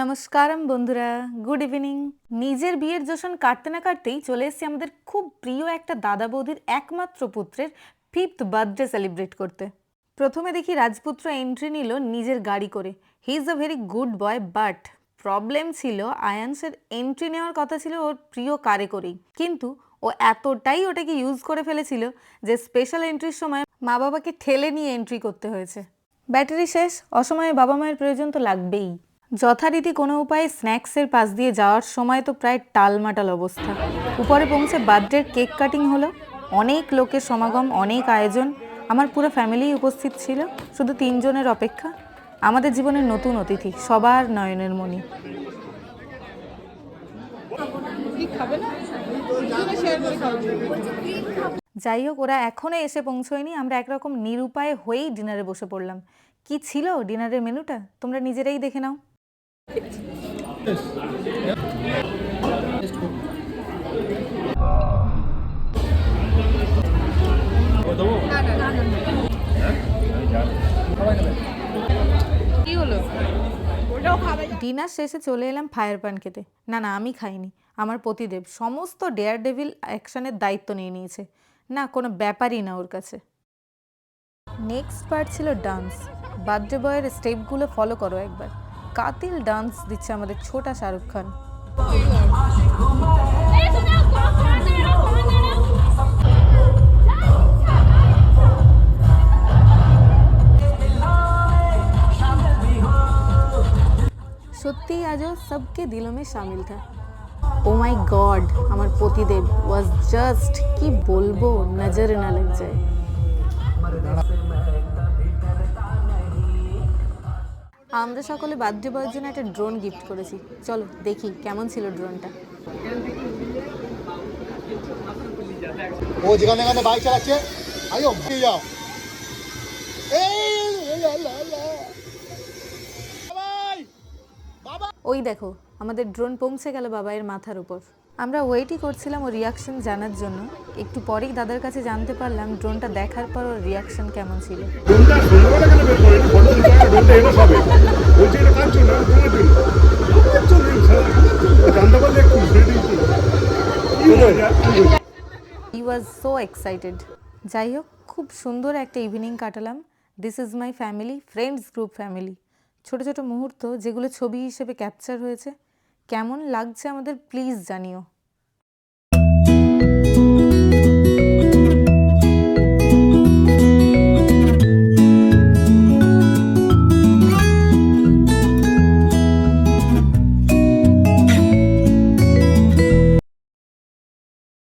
নমস্কারম বন্ধুরা good evening নিজের বিয়ের জশন কাটতে না কাটতেই চলে এসেছি আমাদের খুব প্রিয় একটা দাদা বৌদির একমাত্র পুত্রের ফিফথ বার্থডে সেলিব্রেট করতে। প্রথমে দেখি রাজপুত্র এন্ট্রি নিল নিজের গাড়ি করে। He is a very good boy but problem ছিল আয়ান্সের এন্ট্রি নেওয়ার কথা ছিল ওর প্রিয় কারে করেই। কিন্তু ও এতটাই ওটাকে ইউজ করে ফেলেছিল যে স্পেশাল এন্ট্রির সময় মা বাবাকে ঠেলে নিয়ে এন্ট্রি করতে হয়েছে। ব্যাটারি শেষ, অসময়ে বাবা মায়ের প্রয়োজন তো লাগবেই। যথারীতি কোনো উপায়ে স্ন্যাক্সের পাশ দিয়ে যাওয়ার সময় তো প্রায় টালমাটাল অবস্থা। উপরে পৌঁছে বার্থডের কেক কাটিং হলো। অনেক লোকের সমাগম, অনেক আয়োজন। আমার পুরো ফ্যামিলি উপস্থিত ছিল, শুধু তিনজনের অপেক্ষা। আমাদের জীবনের নতুন অতিথি, সবার নয়নের মণি। যাই হোক, ওরা এখনও এসে পৌঁছয়নি। আমরা একরকম নিরুপায় হয়েই ডিনারে বসে পড়লাম। কি ছিল ডিনারের মেনুটা? তোমরা নিজেরাই দেখে নাও। ডিনার শেষে চলে এলাম ফায়ার পান খেতে। না না, আমি খাইনি। আমার পতিদেব সমস্ত ডেয়ার ডেভিল অ্যাকশনের দায়িত্ব নিয়ে নিয়েছে। না, কোনো ব্যাপারই না ওর কাছে। নেক্সট পার্ট ছিল ডান্স বার্থডে বয়ের স্টেপগুলো ফলো করো একবার। কাতিল ডান্স দিচ্ছে আমাদের ছোটা শাহরুখ খান। সত্যিই আজও সবকে দিল মে শামিল থা। ও মাই গড আমার পতিদেব ওয়াজ জাস্ট কি বলব, নজরে না লাগ যায়। আমরা সকলে বার্থডে বয়ের জন্য একটা ড্রোন গিফট করেছি। চলো দেখি কেমন ছিল ড্রোনটা ও যেখানে যেখানে বাইক চালাচ্ছে যাও! ওই দেখো আমাদের ড্রোন পৌঁছে গেল বাবাইয়ের মাথার উপর। আমরা ওয়েটই করছিলাম ওর রিয়াকশন জানার জন্য। একটু পরেই দাদার কাছে জানতে পারলাম ড্রোনটা দেখার পর ওর রিয়াকশন কেমন ছিল। হি ওয়াজ সো এক্সাইটেড যাই হোক খুব সুন্দর একটা ইভিনিং কাটালাম। This is my family friends group family ছোট ছোট মুহূর্ত যেগুলো ছবি হিসেবে ক্যাপচার হয়েছে। কেমন লাগছে আমাদের? প্লিজ জানিও।